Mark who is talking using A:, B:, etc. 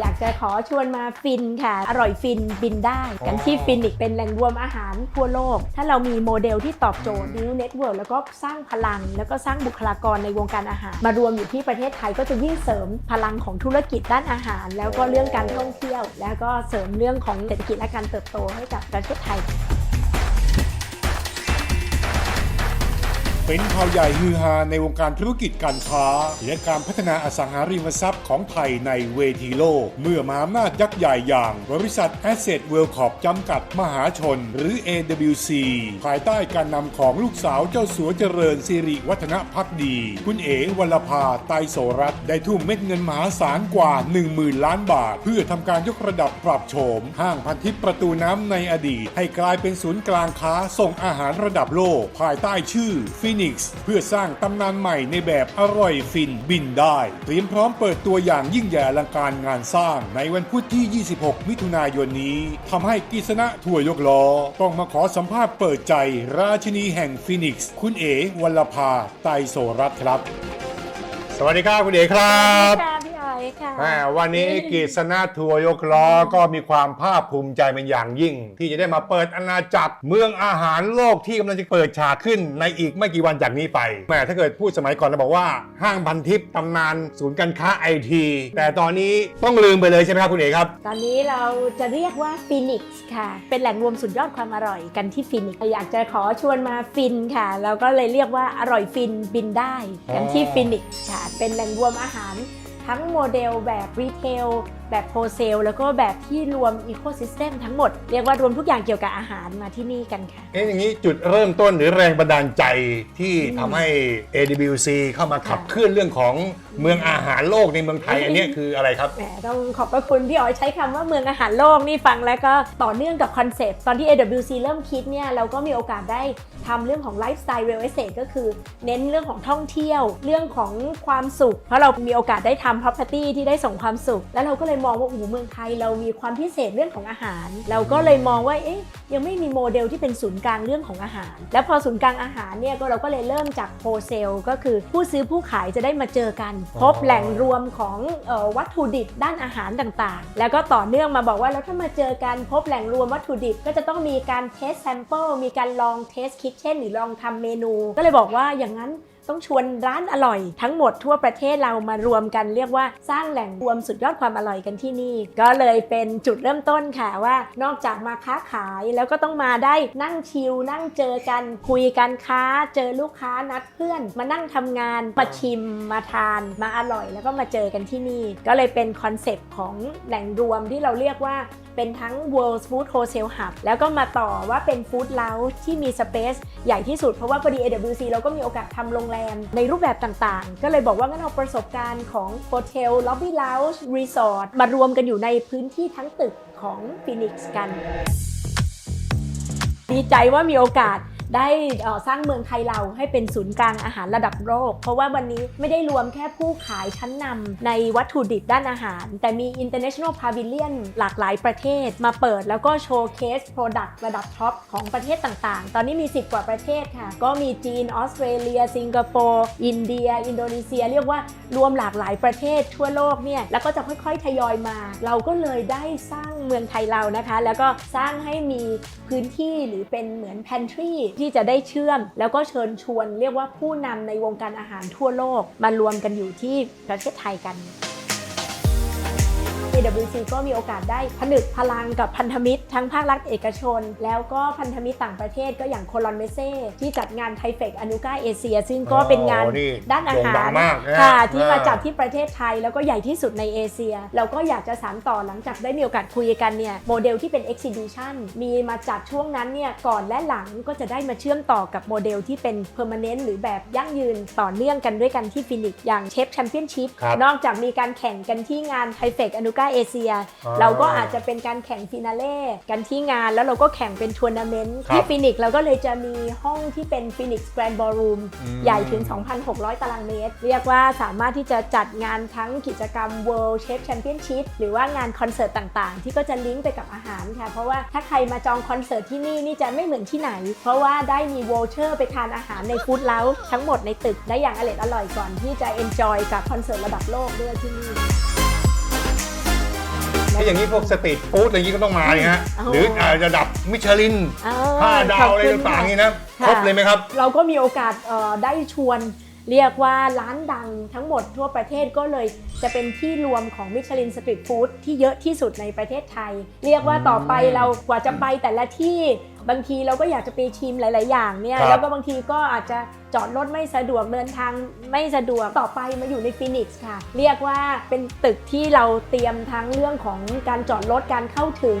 A: อยากจะขอชวนมาฟินค่ะ อร่อยฟินบินได้ กันที่ฟินิกเป็นแหล่งรวมอาหารทั่วโลก ถ้าเรามีโมเดลที่ตอบโจทย์นิวเน็ตเวิร์แล้วก็สร้างพลัง แล้วก็สร้างบุคลากรในวงการอาหาร มารวมอยู่ที่ประเทศไทยก็จะยิ่งเสริมพลังของธุรกิจด้านอาหาร แล้วก็เรื่องการท่องเที่ยว แล้วก็เสริมเรื่องของเศรษฐกิจและการเติบโตให้กับประเทศไทย
B: เป็นข่าวใหญ่ฮือฮาในวงการธุรกิจการค้า และการพัฒนาอสังหาริมทรัพย์ของไทยในเวทีโลก เมื่อมหาอำนาจยักษ์ใหญ่อย่าง บริษัท Asset w e l l Corp จำกัดมหาชน หรือ AWC ภายใต้การนำของลูกสาวเจ้าสัวเจริญสิริวัฒนพักดี คุณเอ๋วรภาไตรโสรัตได้ทุ่มเม็ดเงินมหาศาลกว่า 10,000 ล้านบาท เพื่อทำการยกระดับปรับโฉมห้างพันทิพย์ประตูน้ำในอดีต ให้กลายเป็นศูนย์กลางค้าส่งอาหารระดับโลก ภายใต้ชื่อ Phoenix เพื่อสร้างตำนานใหม่ในแบบอร่อยฟินบินได้ เตรียมพร้อมเปิดตัวอย่างยิ่งใหญ่อลังการงานสร้างในวันพุธที่ 26 มิถุนายนนี้ทำให้กิษณะถั่วยกล้อ ต้องมาขอสัมภาษณ์เปิดใจ ราชินีแห่งฟินิกซ์คุณเอ๋วลภาไตรโสรัตน์ครับ สวัสดีครับคุณเอ๋ครับ
A: ค่ะพี่อ๋อยค่ะ
B: แหมวันนี้กฤษณะทัวร์ยกล้อก็มีความภาคภูมิใจเป็นอย่างยิ่ง ที่จะได้มาเปิดอาณาจักรเมืองอาหารโลกที่กำลังจะเปิดฉากขึ้นในอีกไม่กี่วันจากนี้ไปแหมถ้าเกิดพูดสมัยก่อนเราบอกว่าห้างพันทิพย์ตำนานศูนย์การค้าไอทีแต่ตอนนี้ต้องลืมไปเลยใช่ไหมครับคุณเอ๋ครับ
A: ตอนนี้เราจะเรียกว่าฟินิกซ์ค่ะ เป็นแหล่งรวมสุดยอดความอร่อยกันที่ฟินิกซ์อยากจะขอชวนมาฟินค่ะเราก็เลยเรียกว่าอร่อยฟินบินได้กันที่
B: อ๋อ
A: ฟินิกซ์ค่ะ เป็นแหล่งรวมอาหาร ทั้งโมเดลแบบรีเทล แบบโฮเซลแล้วก็แบบที่รวมอีโคซิสเต็มทั้งหมด เรียกว่ารวมทุกอย่างเกี่ยวกับอาหารมาที่นี่กันค่ะ
B: เอ๊ะอย่างนี้จุดเริ่มต้นหรือแรงบันดาลใจที่ทำให้ AWC เข้ามาขับ
A: ค่ะ
B: เคลื่อนเรื่องของเมืองอาหารโลกในเมืองไทยอันเนี้ยคืออะไรครับ
A: แหมต้องขอบพระคุณพี่อ๋อยใช้คำว่าเมืองอาหารโลกนี่ฟังแล้วก็ต่อเนื่องกับคอนเซปต์ตอนที่ AWC เริ่มคิดเนี่ยเราก็มีโอกาสได้ทำเรื่องของไลฟ์สไตล์เรียลเอสเ e ก็คือเน้นเรื่องของท่องเที่ยว เรื่องของความสุข เพราะเรามีโอกาสได้ทำ property ที่ได้ส่งความสุข แล้วเราก็เลยมองว่าโอ้โหเมืองไทยเรามีความพิเศษเรื่องของอาหาร เราก็เลยมองว่าเอ๊ะยังไม่มีโมเดลที่เป็นศูนย์กลางเรื่องของอาหาร แล้วพอศูนย์กลางอาหารเนี่ยก็เราก็เลยเริ่มจากโฮเซลก็คือผู้ซื้อผู้ขายจะได้มาเจอกัน พบแหล่งรวมของเออวัตถุดิบด้านอาหารต่างๆ แล้วก็ต่อเนื่องมาบอกว่าแล้วถ้ามาเจอกันพบแหล่งรวมวัตถุดิบ ก็จะต้องมีการเทสแซมเปิลมีการลองเทสคิทเช่นหรือลองทำเมนู ก็เลยบอกว่าอย่างนั้น ต้องชวนร้านอร่อย ทั้งหมดทั่วประเทศเรามารวมกันเรียกว่าสร้างแหล่งรวมสุดยอดความอร่อยกันที่นี่ ก็เลยเป็นจุดเริ่มต้นค่ะว่านอกจากมาค้าขายแล้วก็ต้องมาได้นั่งชิลนั่งเจอกันคุยกันค้า เจอลูกค้านัดเพื่อน มานั่งทำงานมาชิมมาทาน มาอร่อย แล้วก็มาเจอกันที่นี่ ก็เลยเป็นคอนเซปต์ของแหล่งรวมที่เราเรียกว่าเป็นทั้ง World Food Wholesale Hub แล้วก็มาต่อว่าเป็น Food Lounge ที่มี Space ใหญ่ที่สุดเพราะว่าพอดี AWC เราก็มีโอกาสทำโรงแรมในรูปแบบต่างๆ ก็เลยบอกว่างั้นเอาประสบการณ์ของ Hotel Lobby Lounge Resort มารวมกันอยู่ในพื้นที่ทั้งตึกของฟินิกส์กัน ดีใจว่ามีโอกาส ได้สร้างเมืองไทยเราให้เป็นศูนย์กลางอาหารระดับโลก เพราะว่าวันนี้ไม่ได้รวมแค่ผู้ขายชั้นนำในวัตถุดิบด้านอาหาร แต่มี international pavilion หลากหลายประเทศมาเปิดแล้วก็โชว์เคส product ระดับท็อปของประเทศต่างๆ ตอนนี้มี 10 กว่าประเทศค่ะ ก็มีจีนออสเตรเลีย สิงคโปร์ อินเดีย อินโดนีเซีย เรียกว่ารวมหลากหลายประเทศทั่วโลกเนี่ย แล้วก็จะค่อยๆ ทยอยมา เราก็เลยได้สร้างเมืองไทยเรานะคะ แล้วก็สร้างให้มีพื้นที่หรือเป็นเหมือน pantry ที่จะได้เชื่อม แล้วก็เชิญชวน เรียกว่าผู้นำในวงการอาหารทั่วโลกมารวมกันอยู่ที่ประเทศไทยกัน AWC ก็มีโอกาสได้ผนึกพลังกับพันธมิตร ทั้งภาครัฐเอกชน แล้วก็พันธมิตรต่างประเทศก็อย่างโคลอนเมเซ่ที่จัดงานไทเฟกอนุกาเอเชีย ซึ่งก็เป็นงาน
B: อ๋อนี่
A: ด้านอา
B: โด่ง
A: หา
B: ดั
A: รง
B: มากนะ
A: ค่ะที่
B: อ่าม
A: มาจัดที่ประเทศไทยแล้วก็ใหญ่ที่สุดในเอเชีย เราก็อยากจะสานต่อหลังจากได้มีโอกาสคุยกันเนี่ยโมเดลที่เป็น exhibition มีมาจัดช่วงนั้นเนี่ยก่อนและหลังก็จะได้มาเชื่อมต่อกับโมเดลที่เป็น permanent หรือแบบยั่งยืนต่อเนื่องกันด้วยกันที่ฟินิกซ์อย่างเชฟแชมเปี้ยนชิพ
B: ครับ
A: นอกจากมีการแข่งกันที่งานไทเฟกอนุกาเอเชีย
B: อ๋อ
A: เราก็อาจจะเป็นการแข่งฟินาเล่กันที่งาน แล้วเราก็แข่งเป็นทัวร์นาเมนต์
B: ครับ
A: ที่ฟินิกซ์เราก็เลยจะมีห้องที่เป็นฟินิกซ์แกรนด์บอลรูม
B: อืม
A: ใหญ่ถึง 2,600 ตารางเมตร เรียกว่าสามารถที่จะจัดงานทั้งกิจกรรม World Chef Championship หรือว่างานคอนเสิร์ตต่างๆ ที่ก็จะลิงก์ไปกับอาหารค่ะ เพราะว่าถ้าใครมาจองคอนเสิร์ตที่นี่นี่จะไม่เหมือนที่ไหน เพราะว่าได้มีโวเชอร์ไปทานอาหารในฟู้ดเล้าทั้งหมดในตึกได้อย่างอร่อยอร่อยก่อนที่จะ enjoy กับคอนเสิร์ตระดับโลกด้วยที่นี่
C: ถ้าอย่างนี้พวกสตรีทฟู้ดอะไรอย่างนี้ก็ต้องมาเลยฮะ
A: อ๋อ
C: หรืออ่าระดับมิชลิน
A: เออ
C: ห้าดาวอะไร
A: ขบคุณ
C: ต่างๆ
A: ค่ะ
C: นี่นะ
A: ค่ะ
C: ครบเลยไหมครับ
A: เราก็มีโอกาสเอ่อได้ชวน เรียกว่าร้านดังทั้งหมดทั่วประเทศก็เลยจะเป็นที่รวมของมิชลินสตรีทฟู้ดที่เยอะที่สุดในประเทศไทย เรียกว่าต่อไปเรากว่าจะไปแต่ละที่บางทีเราก็อยากจะไปชิมหลาย ๆ อย่างเนี่ย
C: ครับ
A: แล้วก็บางทีก็อาจจะจอดรถไม่สะดวกเดินทางไม่สะดวกต่อไปมาอยู่ในฟินิกส์ค่ะ เรียกว่าเป็นตึกที่เราเตรียมทั้งเรื่องของการจอดรถการเข้าถึง